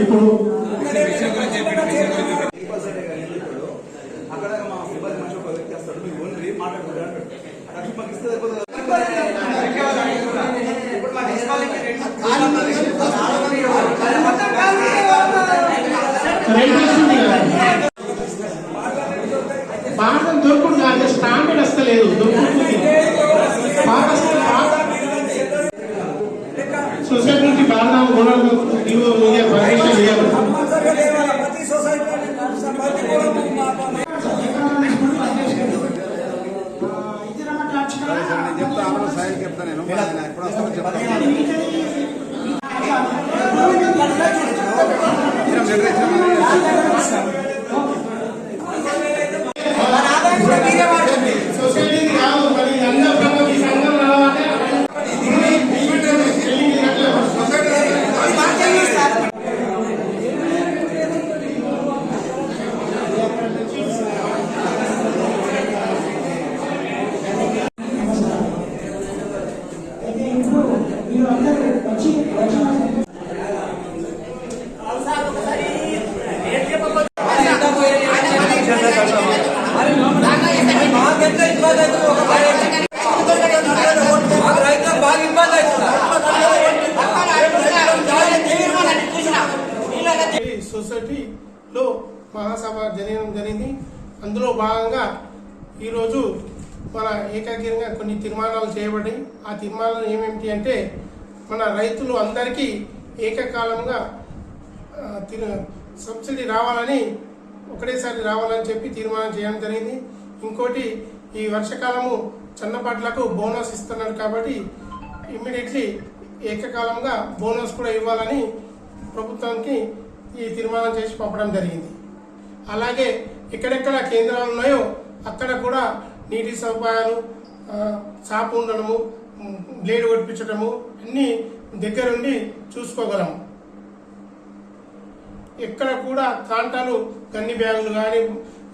ఇప్పుడు అక్కడ మా సిబ్బంది మనిషి ఒక వ్యక్తి వస్తాడు ఓన్లీ మాకు ఇస్తే ఇప్పుడు ఇవ్వాలి. భారతం స్టాండర్డ్ వస్తలేదు దొరుకుతుంది సొసైటీ నుంచి భారతం ఆమె సాయం చెప్తా నేను ఆయన ఎప్పుడు వస్తాడో చెప్తాను ఇబ్బంది అవుతుంది ఒక రైతులకు బాగా ఇబ్బంది అవుతుంది సొసైటీలో మహాసభ జరగడం జరిగింది. అందులో భాగంగా ఈరోజు మన ఏకాగ్రంగా కొన్ని తీర్మానాలు చేయబడి ఆ తీర్మానాలు ఏమేమిటి అంటే మన రైతులు అందరికీ ఏకకాలంగా తిన- సబ్సిడీ రావాలని ఒకటేసారి రావాలని చెప్పి తీర్మానం చేయడం జరిగింది. ఇంకోటి ఈ వర్షకాలము చిన్నపాట్లకు బోనస్ ఇస్తున్నారు కాబట్టి ఇమ్మీడియట్లీ ఏకకాలంగా బోనస్ కూడా ఇవ్వాలని ప్రభుత్వానికి ఈ తీర్మానం చేసి పంపడం జరిగింది. అలాగే ఎక్కడెక్కడ కేంద్రాలు ఉన్నాయో అక్కడ కూడా నీటి సదుపాయాలు చాపు ఉండడము బ్లేడ్ కొట్టించడము అన్నీ దగ్గరుండి చూసుకోగలము. ఎక్కడ కూడా కాంటాలు గన్ని బ్యాగులు కానీ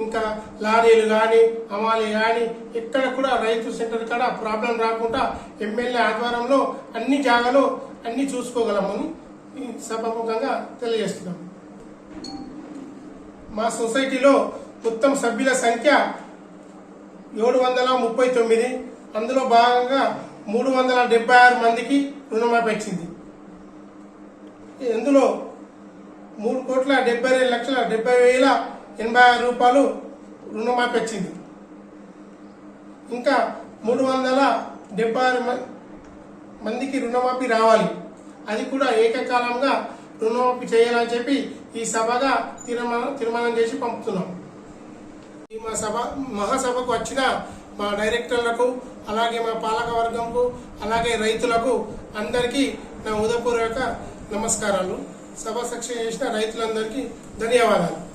ఇంకా లారీలు కానీ అమాలి కానీ ఇక్కడ కూడా రైతు సెంటర్ కాడ ప్రాబ్లం రాకుండా ఎమ్మెల్యే ఆధ్వర్యంలో అన్ని జాగాలో అన్ని చూసుకోగలమని సభాముఖంగా తెలియజేస్తున్నాం. మా సొసైటీలో మొత్తం సభ్యుల సంఖ్య ఏడు వందల ముప్పై తొమ్మిది. అందులో భాగంగా మూడు వందల డెబ్బై ఆరు మందికి రుణమాఫీ వచ్చింది. ఇందులో మూడు కోట్ల డెబ్బై రెండు లక్షల డెబ్బై వేల ఎనభై ఆరు రూపాయలు రుణమాఫీ వచ్చింది. ఇంకా మూడు వందల డెబ్బై ఆరు మ- మందికి రుణమాఫీ రావాలి. అది కూడా ఏకకాలంగా రుణమాఫీ చేయాలని చెప్పి ఈ సభగా తీర్మానం తీర్మానం చేసి పంపుతున్నాం. ఈ మా సభ మహాసభకు వచ్చిన మా డైరెక్టర్లకు అలాగే మా పాలక వర్గంకు అలాగే రైతులకు అందరికీ నా ఉదయపూర్వక నమస్కారాలు. సభ సక్ష చేసిన రైతులందరికీ ధన్యవాదాలు.